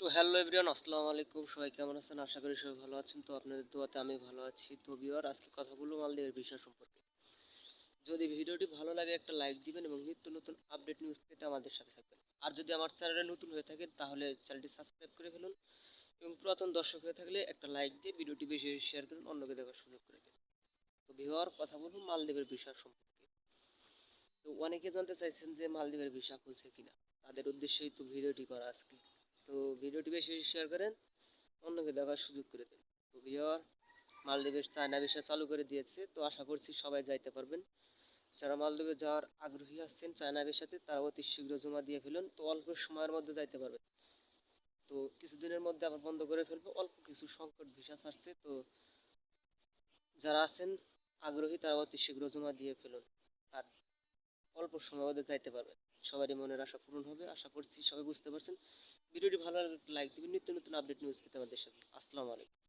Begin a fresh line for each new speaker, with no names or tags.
তো hello everyone আসসালামু আলাইকুম। সবাই কেমন আছেন? আশা করি সবাই ভালো আছেন। তো আপনাদের দোয়াতে আমি ভালো আছি। তো বিওর আজকে কথা বলব মালদ্বীপের বিষয় সম্পর্কে। যদি ভিডিওটি ভালো লাগে, একটা লাইক দিবেন এবং নিত্য নতুন আপডেট নিউজ পেতে আমাদের সাথে থাকবেন। আর যদি আমার চ্যানেলে নতুন হয়ে থাকেন, তাহলে চ্যানেলটি সাবস্ক্রাইব করে ফেলুন এবং পুরাতন দর্শক হয়ে থাকলে একটা লাইক দিয়ে ভিডিওটি বেশি বেশি শেয়ার করুন, অন্যকে দেখার সুযোগ করে দিন। তো ভিওর কথা বলব মালদ্বীপের বিষয় সম্পর্কে। তো অনেকে জানতে চাইছেন যে মালদ্বীপের ভিসা খুলছে কিনা। তাদের উদ্দেশ্যেই তো ভিডিওটি করা আজকে। তো ভিডিওটি বেশি বেশি শেয়ার করেন, অন্যকে দেখার সুযোগ করে দেন। তো ভিওর মালদ্বীপের চায়না ভিসা চালু করে দিয়েছে, তো আশা করছি সবাই যাইতে পারবেন। যারা মালদ্বীপে যাওয়ার আগ্রহী আছেন চায়না ভিসাতে তারা অতি শীঘ্র জমা দিয়ে ফেলুন, তো অল্প সময়ের মধ্যে যাইতে পারবেন। তো কিছুদিনের মধ্যে আবার বন্ধ করে ফেলব, অল্প কিছু সংকট ভিসা ছাড়ছে, তো যারা আছেন আগ্রহী, তারা অতি শীঘ্র জমা দিয়ে ফেলুন। আর অল্প সময় ওদের যাইতে পারবে সবারই মনের আশা পূরণ হবে, আশা করছি সবাই বুঝতে পারছেন। ভিডিওটি ভালো লাগলে লাইক দিবেন, নিত্য নতুন আপডেট নিউজ পেতে আমাদের সাথে। আসসালামু আলাইকুম।